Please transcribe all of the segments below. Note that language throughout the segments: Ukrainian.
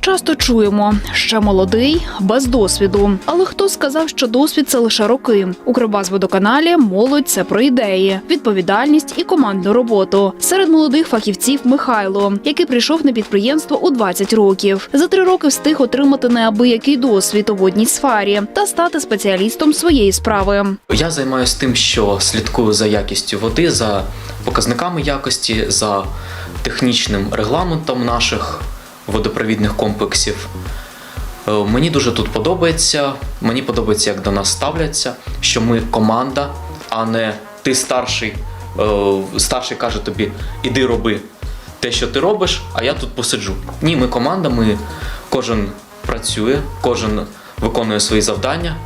Часто чуємо, ще молодий, без досвіду. Але хто сказав, що досвід це лише роки? У Кривбазводоканалі молодь це про ідеї, відповідальність і командну роботу. Серед молодих фахівців Михайло, який прийшов на підприємство у 20 років. За три роки встиг отримати неабиякий досвід у водній сфері та стати спеціалістом своєї справи. Я займаюся тим, що слідкую за якістю води, за показниками якості, за технічним регламентом наших водопровідних комплексів. Е, Мені дуже тут подобається. Мені подобається, як до нас ставляться, що ми команда, а не ти старший. е, Старший каже тобі, іди роби те, що ти робиш, а я тут посиджу. Ні, ми команда, ми кожен працює, кожен виконує свої завдання,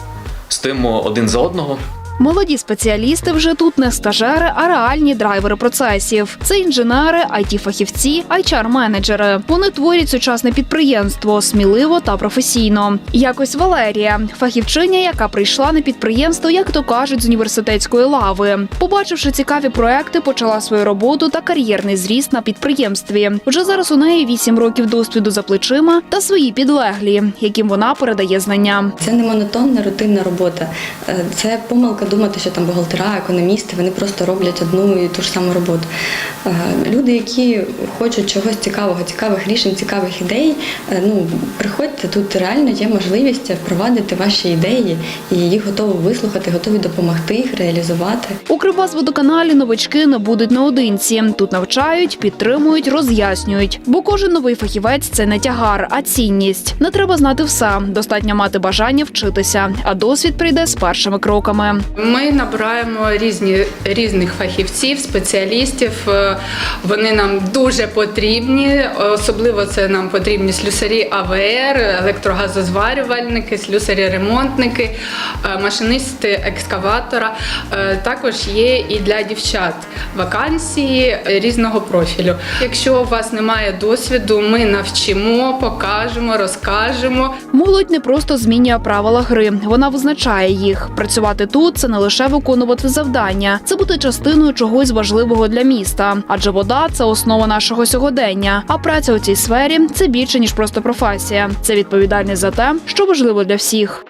стоїмо один за одного. Молоді спеціалісти вже тут не стажери, а реальні драйвери процесів. Це інженери, it фахівці HR-менеджери. Вони творять сучасне підприємство сміливо та професійно. Якось Валерія, фахівчиня, яка прийшла на підприємство, як то кажуть, з університетської лави. Побачивши цікаві проекти, почала свою роботу та кар'єрний зріст на підприємстві. Вже зараз у неї 8 років досвіду за плечима та свої підлеглі, яким вона передає знання. Це не монотонна рутинна робота. Е, Це помилка думати, що там бухгалтера, економісти, вони просто роблять одну і ту ж саму роботу. Е, Люди, які хочуть чогось цікавого, цікавих рішень, цікавих ідей, е, ну приходьте тут реально є можливість впровадити ваші ідеї і їх готові вислухати, готові допомогти їх реалізувати. У Кривбазводоканалі новачки не будуть наодинці. Тут навчають, підтримують, роз'яснюють. Бо кожен новий фахівець це не тягар, а цінність. Не треба знати все. Достатньо мати бажання вчитися, а досвід прийде з першими кроками. Ми набираємо різні різних фахівців, спеціалістів. Е, Вони нам дуже потрібні. Особливо це нам потрібні слюсарі АВР, електрогазозварювальники, слюсарі-ремонтники, е, машинисти екскаватора. Е, Також є і для дівчат вакансії різного профілю. Якщо у вас немає досвіду, ми навчимо, покажемо, розкажемо. Молодь не просто змінює правила гри, вона визначає їх. Працювати тут це не лише виконувати завдання, це бути частиною чогось важливого для міста. Адже вода це основа нашого сьогодення. А праця у цій сфері це більше ніж просто професія. Це відповідальність за те, що важливо для всіх.